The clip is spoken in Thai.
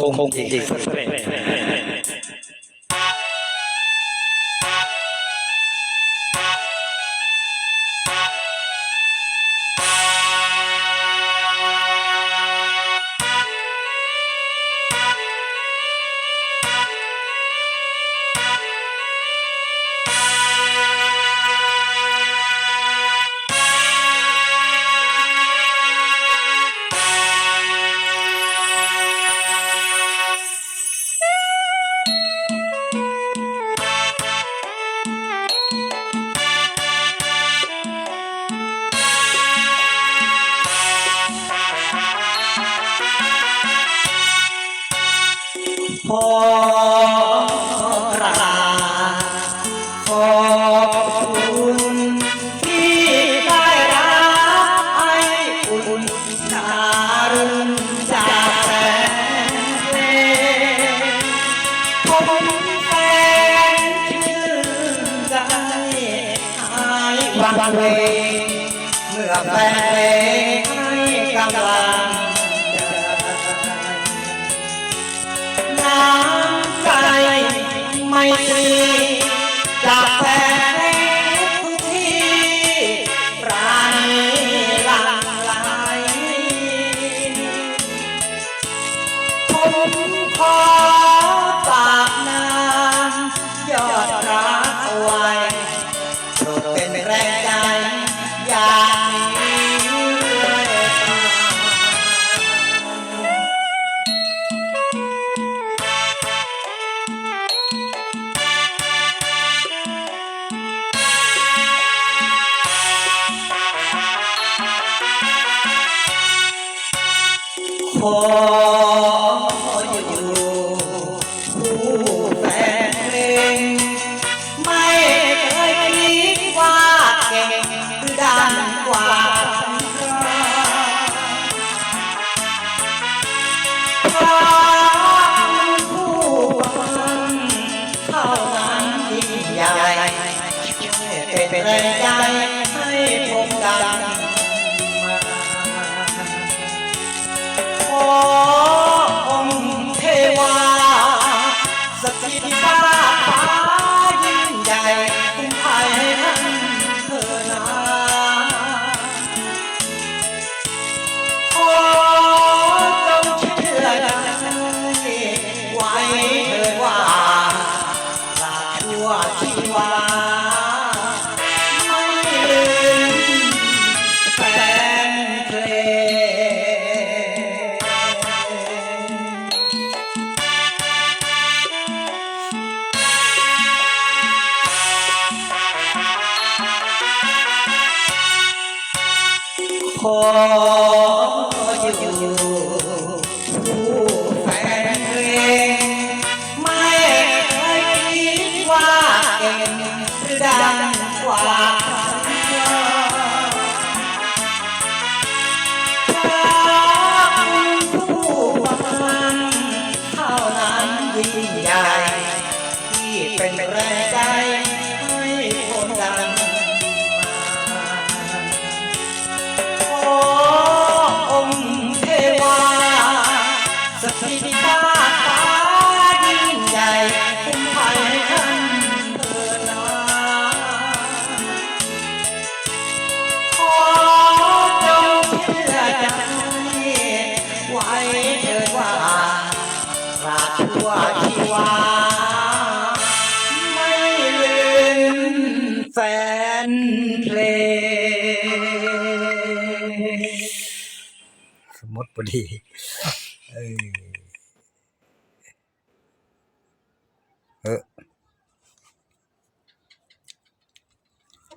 คง จริงพอรขอบคุณที่ได้รับไออุ่นการุณจากแฟนเพลงผมแฟนชื่นใจหายวันเวงเมื่อแฟนเพลงให้กำลัง จากแฟนที่ปราณีหลังไหลผมขอฝากนามยอดรักเอาไว้โปรดเป็นแรง ขออยู่คู่แฟนเพลงไม่เคยคิดว่าเก่งหรือดังกว่าใครเพราะผู้ฟังเท่านั้นยิ่งใหญ่ช่วยเป็นแรงใจ ขอ แฟนเพลงสมมติพอดีเออ